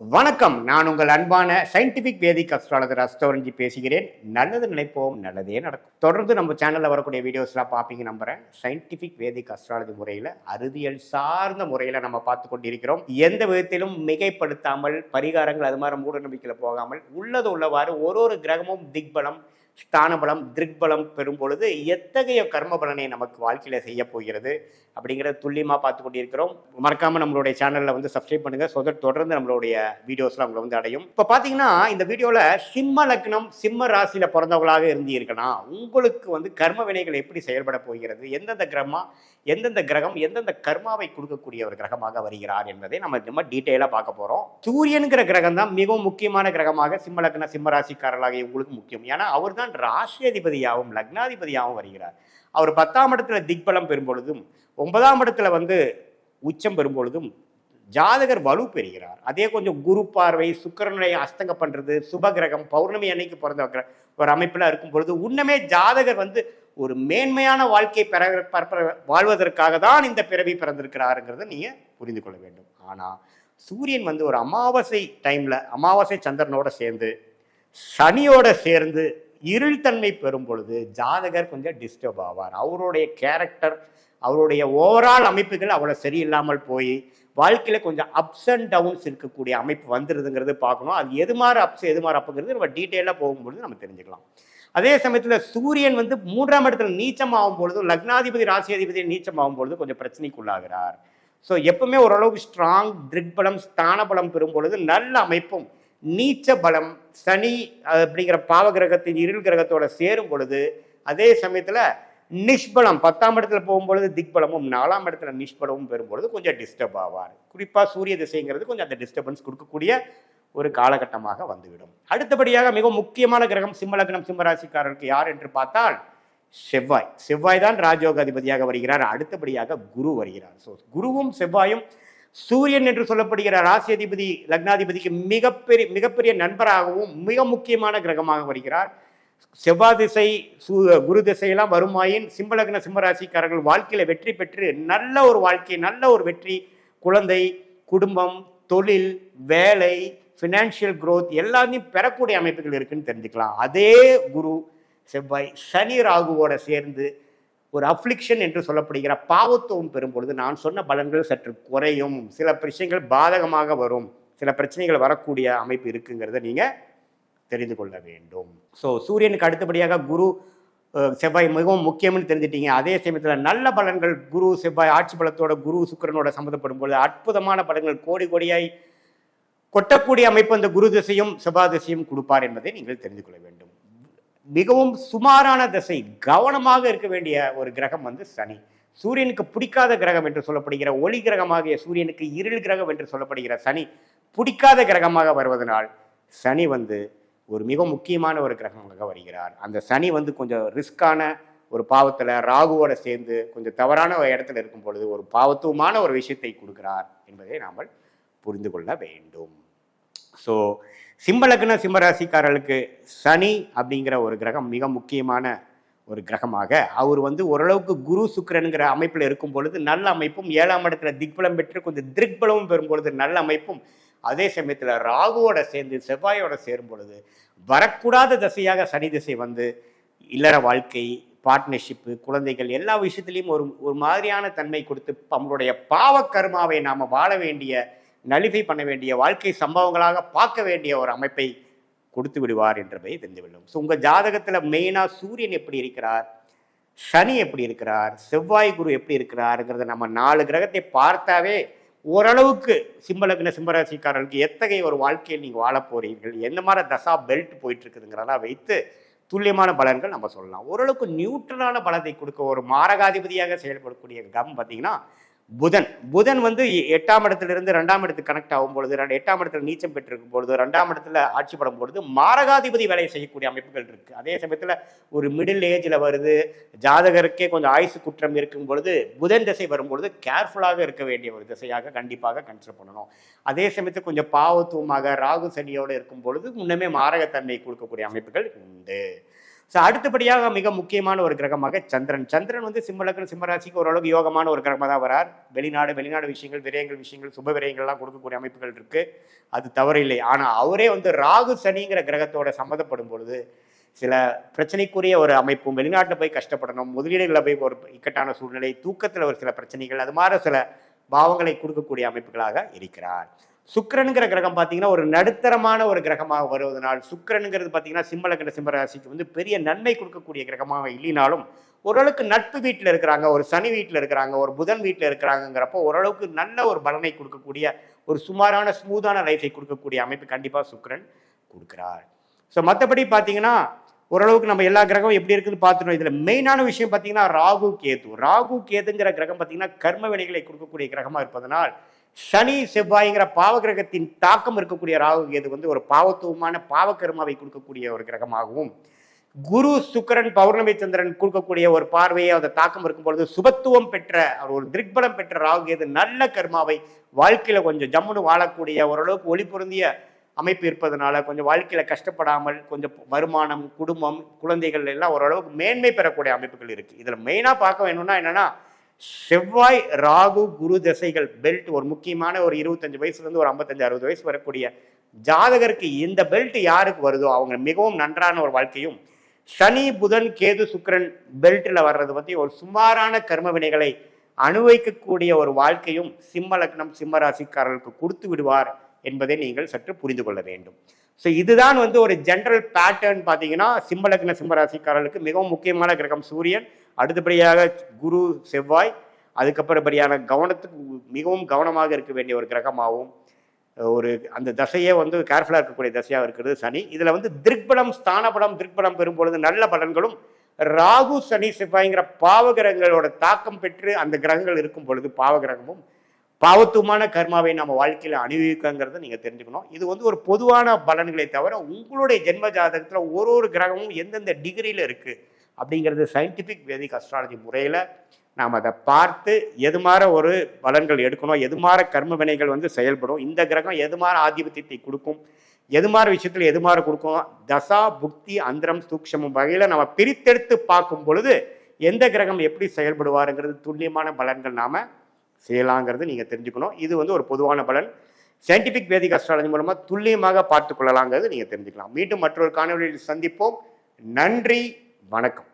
வணக்கம். நான் உங்கள் அன்பான சயின்டிபிக் வேதிக் அஸ்ட்ராலஜர் அஸ்தோரஞ்சி பேசுகிறேன். நல்லது நினைப்போம் நல்லதே நடக்கும். தொடர்ந்து நம்ம சேனலில் வரக்கூடிய வீடியோஸ்லாம் பார்ப்பீங்க நம்புறேன். சயின்டிபிக் வேதிக் அஸ்ட்ராலஜி முறையில் அறிவியல் சார்ந்த முறையில் நம்ம பார்த்து கொண்டிருக்கிறோம். எந்த விதத்திலும் மிகைப்படுத்தாமல் பரிகாரங்கள் அது மாதிரி மூட நம்பிக்கையில் போகாமல் உள்ளது உள்ளவாறு ஒரு ஒரு கிரகமும் திக்பலம் ஸ்தானபலம் திருக்பலம் பெறும் பொழுது எத்தகைய கர்ம பலனை நமக்கு வாழ்க்கையில் செய்ய போகிறது அப்படிங்கிறத துல்லியமாக பார்த்து கொண்டிருக்கிறோம். மறக்காமல் நம்மளுடைய சேனலில் வந்து சப்ஸ்கிரைப் பண்ணுங்க. ஸோ தட் தொடர்ந்து நம்மளுடைய வீடியோஸ்லாம் உங்களை வந்து அடையும். இப்போ பார்த்தீங்கன்னா இந்த வீடியோவில் சிம்ம லக்னம் சிம்ம ராசியில் பிறந்தவங்களாக இருந்தீர்கள்னா உங்களுக்கு வந்து கர்ம வினைகள் எப்படி செயல்பட போகிறது? எந்தெந்த கிரமம் எந்தெந்த கிரகம் எந்தெந்த கர்மாவை கொடுக்கக்கூடிய ஒரு கிரகமாக வருகிறார் என்பதை நம்ம ரொம்ப டீட்டெயிலாக பார்க்க போகிறோம் சூரியனுங்கிற கிரகம் தான் மிகவும் முக்கியமான கிரகமாக சிம்ம லக்ன சிம்ம ராசிக்காரர்களாக உங்களுக்கு முக்கியம். ஏன்னா அவர் தான் ராசியாதிபதியாகவும் லக்னாதிபதியாகவும் வருகிறார். அவர் பத்தாம் இடத்துல திக்பலம் பெறும் பொழுதும் ஒன்பதாம் இடத்துல வந்து உச்சம் பெறும் பொழுதும் ஜாதகர் வலு பெறுகிறார். அதே கொஞ்சம் குரு பார்வை சுக்கரனுடைய அஸ்தங்க பண்ணுறது சுபகிரகம் பௌர்ணமி அன்னைக்கு பிறந்த ஒரு அமைப்பில் இருக்கும் பொழுது உன்னமே ஜாதகர் வந்து ஒரு மேன்மையான வாழ்க்கை பெற வாழ்வதற்காக தான் இந்த பிறவி பிறந்திருக்கிறாருங்கிறத நீங்கள் புரிந்து கொள்ள வேண்டும். ஆனால் சூரியன் வந்து ஒரு அமாவாசை டைமில் அமாவாசை சந்திரனோட சேர்ந்து சனியோட சேர்ந்து இருள்தன்மை பெறும் பொழுது ஜாதகர் கொஞ்சம் டிஸ்டர்ப் ஆவார். அவருடைய கேரக்டர் அவருடைய ஓவரால் அமைப்புகள் அவ்வளோ சரியில்லாமல் போய் வாழ்க்கையில் கொஞ்சம் அப்ஸ் அண்ட் டவுன்ஸ் இருக்கக்கூடிய அமைப்பு வந்துடுதுங்கிறது பார்க்கணும். அது எது மாதிரி அப்ஸ் எது மாதிரி அப்புங்கிறது நம்ம டீட்டெயிலாக போகும்பொழுது நம்ம தெரிஞ்சுக்கலாம். அதே சமயத்தில் சூரியன் வந்து மூன்றாம் இடத்துல நீச்சம் ஆகும் பொழுது லக்னாதிபதி ராசியாதிபதி நீச்சம் ஆகும் பொழுது கொஞ்சம் பிரச்சனைக்குள்ளாகிறார். ஸோ எப்பவுமே ஓரளவுக்கு ஸ்ட்ராங் திருக்பலம் ஸ்தானபலம் பெறும் பொழுது நல்ல அமைப்பும் நீச்ச பலம் சனி அப்படிங்கிற பாவ கிரகத்தின் இருள் கிரகத்தோட சேரும் பொழுது அதே சமயத்தில் நிஷ்பலம் பத்தாம் இடத்துல போகும்பொழுது திக்பலமும் நாலாம் இடத்துல நிஷ்பலமும் பெறும்பொழுது கொஞ்சம் டிஸ்டர்ப் ஆவார். குறிப்பாக சூரிய திசைங்கிறது கொஞ்சம் அந்த டிஸ்டர்பன்ஸ் கொடுக்கக்கூடிய ஒரு காலகட்டமாக வந்துவிடும். அடுத்தபடியாக மிக முக்கியமான கிரகம் சிம்மலக்னம் சிம்மராசிக்காரருக்கு யார் என்று பார்த்தால் செவ்வாய். செவ்வாய் தான் ராஜயோக அதிபதியாக வருகிறார். அடுத்தபடியாக குரு வருகிறார். ஸோ குருவும் செவ்வாயும் சூரியன் என்று சொல்லப்படுகிற ராசி அதிபதி லக்னாதிபதிக்கு மிகப்பெரிய மிகப்பெரிய நண்பராகவும் மிக முக்கியமான கிரகமாக வருகிறார். செவ்வாய் திசை சூ குரு திசையெல்லாம் வருமாயின் சிம்மலக்ன சிம்மராசிக்காரர்கள் வாழ்க்கையில் வெற்றி பெற்று நல்ல ஒரு வாழ்க்கை நல்ல ஒரு வெற்றி குழந்தை குடும்பம் தொழில் வேலை ஃபினான்ஷியல் க்ரோத் எல்லாத்தையும் பெறக்கூடிய அமைப்புகள் இருக்குன்னு தெரிஞ்சுக்கலாம். அதே குரு செவ்வாய் சனி ராகுவோட சேர்ந்து ஒரு அஃப்ளிக்ஷன் என்று சொல்லப்படுகிற பாவத்துவம் பெறும் பொழுது நான் சொன்ன பலன்கள் சற்று குறையும். சில பிரச்சனைகள் பாதகமாக வரும். சில பிரச்சனைகள் வரக்கூடிய அமைப்பு இருக்குங்கிறத நீங்கள் தெரிந்து கொள்ள வேண்டும். ஸோ சூரியனுக்கு அடுத்தபடியாக குரு செவ்வாய் மிகவும் முக்கியம்னு தெரிஞ்சிட்டீங்க. அதே சமயத்தில் நல்ல பலன்கள் குரு செவ்வாய் ஆட்சி பலத்தோட குரு சுக்கிரனோட சம்மந்தப்படும் பொழுது அற்புதமான பலன்கள் கோடி கோடியாய் கொட்டக்கூடிய அமைப்பு அந்த குரு திசையும் செவ்வாய் திசையும் கொடுப்பார் என்பதை நீங்கள் தெரிந்து கொள்ள வேண்டும். மிகவும் சுமாரான திசை கவனமாக இருக்க வேண்டிய ஒரு கிரகம் வந்து சனி. சூரியனுக்கு பிடிக்காத கிரகம் என்று சொல்லப்படுகிற ஒளி கிரகமாகிய சூரியனுக்கு இருள் கிரகம் என்று சொல்லப்படுகிற சனி பிடிக்காத கிரகமாக வருவதனால் சனி வந்து ஒரு மிக முக்கியமான ஒரு கிரகமாக வருகிறார். அந்த சனி வந்து கொஞ்சம் ரிஸ்கான ஒரு பாவத்தில் ராகுவோட சேர்ந்து கொஞ்சம் தவறான ஒரு இடத்துல இருக்கும் பொழுது ஒரு பாவத்துவமான ஒரு விஷயத்தை கொடுக்கிறார் என்பதை நாம் புரிந்து கொள்ள வேண்டும். ஸோ சிம்மலக்ன சிம்மராசிக்காரர்களுக்கு சனி அப்படிங்கிற ஒரு கிரகம் மிக முக்கியமான ஒரு கிரகமாக. அவர் வந்து ஓரளவுக்கு குரு சுக்கரனுங்கிற அமைப்பில் இருக்கும் பொழுது நல்ல அமைப்பும் ஏழாம் இடத்துல திக்பலம் பெற்று கொஞ்சம் திருக்பலமும் பெறும் பொழுது நல்ல அமைப்பும் அதே சமயத்தில் ராகுவோட சேர்ந்து செவ்வாயோட சேரும் பொழுது வரக்கூடாத திசையாக சனி திசை வந்து இல்லற வாழ்க்கை பார்ட்னர்ஷிப்பு குழந்தைகள் எல்லா விஷயத்துலையும் ஒரு ஒரு மாதிரியான தன்மை கொடுத்து நம்மளுடைய பாவ கர்மாவை நாம் வாழ வேண்டிய நலிஃபை பண்ண வேண்டிய வாழ்க்கை சம்பவங்களாக பார்க்க வேண்டிய ஒரு அமைப்பை கொடுத்து விடுவார் என்பதை தெரிந்து ஸோ உங்கள் ஜாதகத்தில் மெயினாக சூரியன் எப்படி இருக்கிறார்? சனி எப்படி இருக்கிறார்? செவ்வாய் குரு எப்படி இருக்கிறாருங்கிறத நம்ம நாலு கிரகத்தை பார்த்தாவே ஓரளவுக்கு சிம்மலக்ன சிம்மராசிக்காரர்களுக்கு எத்தகைய ஒரு வாழ்க்கையில் நீங்கள் வாழப் போகிறீர்கள் எந்த மாதிரி தசா பெல்ட் போயிட்டு இருக்குதுங்கிறதெல்லாம் வைத்து துல்லியமான பலன்கள் நம்ம சொல்லலாம். ஓரளவுக்கு நியூட்ரலான பலத்தை கொடுக்க ஒரு மாரகாதிபதியாக செயல்படக்கூடிய கம் பார்த்தீங்கன்னா புதன். புதன் வந்து எ- எட்டாம் இடத்திலிருந்து ரெண்டாம் இடத்துக்கு கனெக்ட் ஆகும் பொழுது ரெண்டு எட்டாம் இடத்துல நீச்சம் பெற்றிருக்கும் பொழுது ரெண்டாம் இடத்துல ஆட்சி படும் பொழுது மாரகாதிபதி வேலை செய்யக்கூடிய அமைப்புகள் இருக்கு. அதே சமயத்தில் ஒரு மிடில் ஏஜில் வருது ஜாதகருக்கே கொஞ்சம் ஆயுசு குற்றம் இருக்கும் பொழுது புதன் திசை வரும்பொழுது கேர்ஃபுல்லாக இருக்க வேண்டிய ஒரு திசையாக கண்டிப்பாக கன்சிடர் பண்ணணும். அதே சமயத்தில் கொஞ்சம் பாவத்துவமாக ராகு சனியோடு இருக்கும் பொழுது முன்னமே மாரகத்தன்மை கொடுக்கக்கூடிய அமைப்புகள் உண்டு. ஸோ அடுத்தபடியாக மிக முக்கியமான ஒரு கிரகமாக சந்திரன். சந்திரன் வந்து சிம்மலக்கன் சிம்மராசிக்கு ஓரளவுக்கு யோகமான ஒரு கிரகமாக தான் வரார். வெளிநாடு வெளிநாடு விஷயங்கள் விரயங்கள் விஷயங்கள் சுப விரயங்கள்லாம் கொடுக்கக்கூடிய அமைப்புகள் இருக்குது அது தவறில்லை. ஆனால் அவரே வந்து ராகு சனிங்கிற கிரகத்தோட சம்மந்தப்படும் பொழுது சில பிரச்சனைக்குரிய ஒரு அமைப்பும் வெளிநாட்டில் போய் கஷ்டப்படணும் முதலீடுகளில் போய் ஒரு இக்கட்டான சூழ்நிலை தூக்கத்தில் ஒரு சில பிரச்சனைகள் அது மாதிரி சில பாவங்களை கொடுக்கக்கூடிய அமைப்புகளாக இருக்கிறார். சுக்கிரனுங்கிற கிரகம் பார்த்தீங்கன்னா ஒரு நடுத்தரமான ஒரு கிரகமாக வருவதனால் சுக்கிரனுங்கிறது பார்த்தீங்கன்னா சிம்மலக்கண சிம்மராசிக்கு வந்து பெரிய நன்மை கொடுக்கக்கூடிய கிரகமாக இல்லைனாலும் ஓரளவுக்கு நட்பு வீட்டில் இருக்கிறாங்க ஒரு சனி வீட்டில் இருக்கிறாங்க ஒரு புதன் வீட்டில் இருக்கிறாங்கிறப்போ ஓரளவுக்கு நல்ல ஒரு பலனை கொடுக்கக்கூடிய ஒரு சுமாரான ஸ்மூதான லைஃபை கொடுக்கக்கூடிய அமைப்பு கண்டிப்பாக சுக்கரன் கொடுக்குறார். ஸோ மற்றபடி பார்த்தீங்கன்னா ஓரளவுக்கு நம்ம எல்லா கிரகமும் எப்படி இருக்குன்னு பார்த்துட்டோம் இதில் மெயினான விஷயம் பார்த்தீங்கன்னா ராகு கேது. ராகு கேதுங்கிற கிரகம் பார்த்தீங்கன்னா கர்ம வினைகளை கொடுக்கக்கூடிய கிரகமாக இருப்பதனால் சனி செவ்வாய்ங்கிற பாவகிரகத்தின் தாக்கம் இருக்கக்கூடிய ராகு கேது வந்து ஒரு பாவத்துவமான பாவகர்மாவை கொடுக்கக்கூடிய ஒரு கிரகமாகவும் குரு சுக்கரன் பௌர்ணமி சந்திரன் கொடுக்கக்கூடிய ஒரு பார்வையை அந்த தாக்கம் இருக்கும் பொழுது சுபத்துவம் பெற்ற ஒரு திருக்பலம் பெற்ற ராகு கேது நல்ல கர்மாவை வாழ்க்கையில கொஞ்சம் ஜம்முன்னு வாழக்கூடிய ஓரளவுக்கு ஒளி பொருந்திய அமைப்பு இருப்பதனால கொஞ்சம் வாழ்க்கையில கஷ்டப்படாமல் கொஞ்சம் வருமானம் குடும்பம் குழந்தைகள் எல்லாம் ஓரளவுக்கு மேன்மை பெறக்கூடிய அமைப்புகள் இருக்கு. இதுல மெயினா பார்க்க வேணும்னா என்னன்னா செவ்வாய் ராகு குரு தசைகள் பெல்ட் ஒரு முக்கியமான ஒரு இருபத்தஞ்சு வயசுலேருந்து ஒரு ஐம்பத்தஞ்சு அறுபது வயசு வரக்கூடிய ஜாதகருக்கு இந்த பெல்ட் யாருக்கு வருதோ அவங்க மிகவும் நன்றான ஒரு வாழ்க்கையும் சனி புதன் கேது சுக்கிரன் பெல்ட்டில் வர்றது பற்றி ஒரு சுமாரான கர்ம வினைகளை அனுபவிக்கக்கூடிய ஒரு வாழ்க்கையும் சிம்ம லக்னம் சிம்ம ராசிக்காரர்களுக்கு கொடுத்து விடுவார் என்பதை நீங்கள் சற்று புரிந்து கொள்ள வேண்டும். ஸோ இதுதான் வந்து ஒரு ஜென்ரல் பேட்டர்ன் பார்த்தீங்கன்னா சிம்ம லக்ன சிம்ம ராசிக்காரர்களுக்கு மிகவும் முக்கியமான கிரகம் சூரியன். அடுத்தபடியாக குரு செவ்வாய் அதுக்கப்புறப்படியான கவனத்துக்கு மிகவும் கவனமாக இருக்க வேண்டிய ஒரு கிரகமாகவும் ஒரு அந்த தசையே வந்து கேர்ஃபுல்லாக இருக்கக்கூடிய தசையாக இருக்கிறது சனி. இதில் வந்து திருக்படம் ஸ்தானபலம் திருக்படம் பெறும் பொழுது நல்ல பலன்களும் ராகு சனி செவ்வாய்ங்கிற பாவகிரகங்களோட தாக்கம் பெற்று அந்த கிரகங்கள் இருக்கும் பொழுது பாவகிரகமும் பாவத்துவமான கர்மாவை நம்ம வாழ்க்கையில் அனுபவிக்கங்கிறத நீங்கள் தெரிஞ்சுக்கணும். இது வந்து ஒரு பொதுவான பலன்களை தவிர உங்களுடைய ஜென்ம ஜாதகத்தில் ஒரு ஒரு கிரகமும் எந்தெந்த டிகிரியில் இருக்குது அப்படிங்கிறது சயின்டிஃபிக் வேதிக் அஸ்ட்ராலஜி முறையில் நாம் அதை பார்த்து எது மாதிரி ஒரு பலன்கள் எடுக்கணும் எது மாதிரி கர்ம வினைகள் வந்து செயல்படும் இந்த கிரகம் எது மாதிரி ஆதிபத்தியத்தை கொடுக்கும் எது மாதிரி விஷயத்தில் எது மாதிரி கொடுக்கும் தசா புக்தி அந்தரம் சூக்ஷமம் வகையில் நம்ம பிரித்தெடுத்து பார்க்கும் பொழுது எந்த கிரகம் எப்படி செயல்படுவாருங்கிறது துல்லியமான பலன்கள் நாம் செய்யலாங்கிறது நீங்கள் தெரிஞ்சுக்கணும். இது வந்து ஒரு பொதுவான பலன். சயின்டிஃபிக் வேதிக் அஸ்ட்ராலஜி மூலமாக துல்லியமாக பார்த்து கொள்ளலாங்கிறது நீங்கள் தெரிஞ்சுக்கலாம். மீண்டும் மற்றொரு காணொலியில் சந்திப்போம். நன்றி. வணக்கம்.